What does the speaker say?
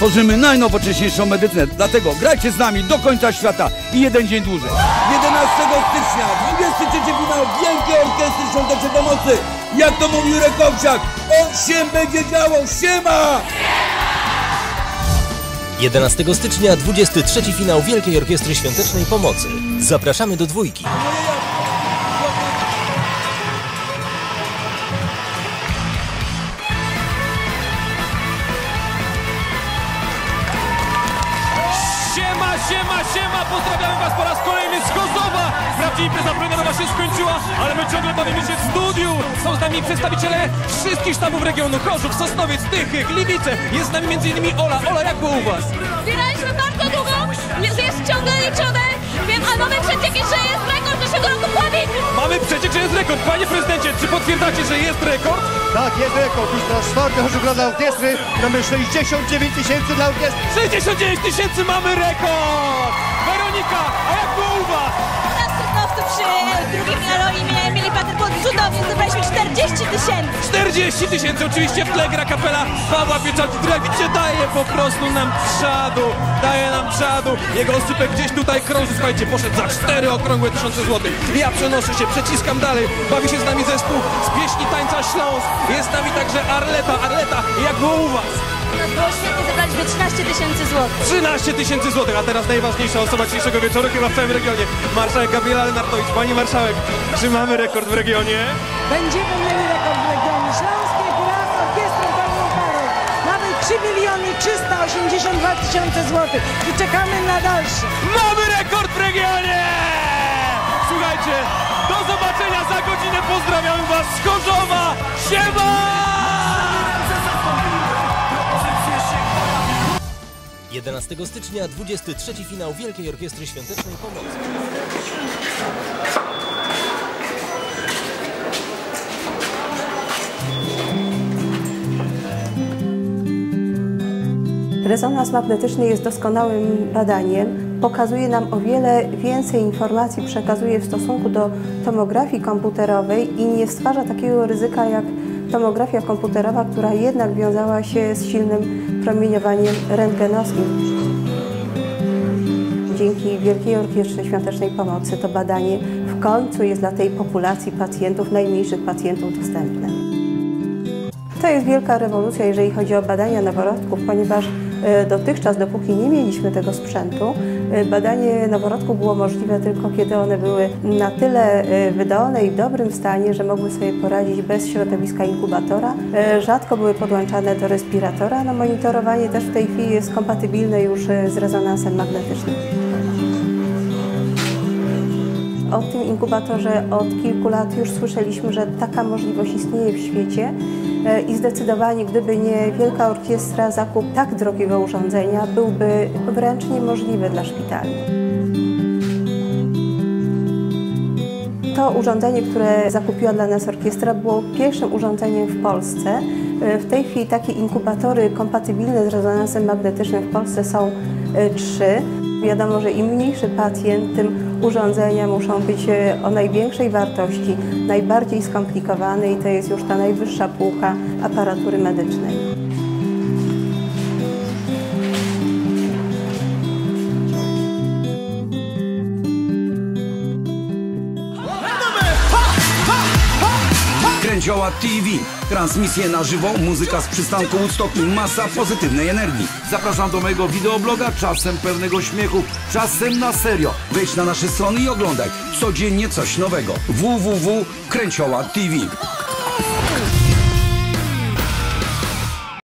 tworzymy najnowocześniejszą medycynę. Dlatego grajcie z nami do końca świata i jeden dzień dłużej. 11 stycznia, 23 finał Wielkiej Orkiestry Świątecznej Pomocy. Jak to mówił Rekowciak, on się będzie działo, siema! 11 stycznia 23 finał Wielkiej Orkiestry Świątecznej Pomocy. Zapraszamy do dwójki. Siema, siema! Pozdrawiamy Was po raz kolejny z Chozowa! Wprawdzie impreza plenerowa się skończyła, ale my ciągle bawimy się w studiu! Są z nami przedstawiciele wszystkich sztabów regionu. Chorzów, Sosnowiec, Tychy, Gliwice. Jest z nami m.in. Ola. Ola, jak było u Was? Zbieraliśmy bardzo długo, jest jest ciągle liczone. Wiem, a mamy przecieki, że jest rekord zeszłego roku pławień. Mamy przeciek, że jest rekord. Potwierdzacie, że jest rekord? Tak, jest rekord. Już czwarty Chorzów dla orkiestry. Mamy 69 tysięcy dla orkiestry. 69 tysięcy mamy rekord! Weronika, a jak było u Was? U nas w Sosnowcu przy drugim finale mieli, pod cudownie, zebraliśmy 40 tysięcy. 40 tysięcy, oczywiście w tle gra kapela Pawła Pieczarki, która widzicie daje po prostu nam czadu, daje nam czadu. Jego osypek gdzieś tutaj krąży, słuchajcie, poszedł za 4 okrągłe tysiące złotych. Ja przenoszę się, przeciskam dalej, bawi się z nami zespół z pieśni tańca Śląsk. Jest z nami także Arleta. Arleta, jak było u was? Było świetnie, zebraliśmy 13 tysięcy złotych. 13 tysięcy złotych, a teraz najważniejsza osoba dzisiejszego wieczoru chyba w całym regionie. Marszałek Gabriela Lenartowicz. Pani marszałek, czy mamy rekord w regionie? Będziemy mieli rekord w regionie. Śląskie gra z orkiestrą pełną parą. Mamy 3 miliony 382 tysiące złotych i czekamy na dalsze. Mamy rekord w regionie! Słuchajcie, do zobaczenia za godzinę. Pozdrawiamy Was z Chorzowa. Siema! 11 stycznia 23 finał Wielkiej Orkiestry Świątecznej Pomocy. Rezonans magnetyczny jest doskonałym badaniem. Pokazuje nam o wiele więcej informacji, przekazuje w stosunku do tomografii komputerowej i nie stwarza takiego ryzyka jak tomografia komputerowa, która jednak wiązała się z silnym promieniowaniem rentgenowskim. Dzięki Wielkiej Orkiestrze Świątecznej Pomocy to badanie w końcu jest dla tej populacji pacjentów, najmniejszych pacjentów dostępne. To jest wielka rewolucja, jeżeli chodzi o badania noworodków, ponieważ dotychczas, dopóki nie mieliśmy tego sprzętu, e, badanie noworodków było możliwe tylko kiedy one były na tyle e, wydolne i w dobrym stanie, że mogły sobie poradzić bez środowiska inkubatora. E, Rzadko były podłączane do respiratora. No, monitorowanie też w tej chwili jest kompatybilne już e, z rezonansem magnetycznym. O tym inkubatorze od kilku lat już słyszeliśmy, że taka możliwość istnieje w świecie e, i zdecydowanie gdyby nie Wielka Orkiestra, zakup tak drogiego urządzenia byłby wręcz niemożliwy dla szpitali. To urządzenie, które zakupiła dla nas orkiestra, było pierwszym urządzeniem w Polsce. E, W tej chwili takie inkubatory kompatybilne z rezonansem magnetycznym w Polsce są e, trzy. Wiadomo, że im mniejszy pacjent, tym urządzenia muszą być e, o największej wartości, najbardziej skomplikowane i to jest już ta najwyższa półka aparatury medycznej. Kręcioła TV. Transmisje na żywo, muzyka z przystanku Woodstock i masa pozytywnej energii. Zapraszam do mojego wideobloga, czasem pełnego śmiechu, czasem na serio. Wejdź na nasze strony i oglądaj. Codziennie coś nowego. www.kręcioła TV.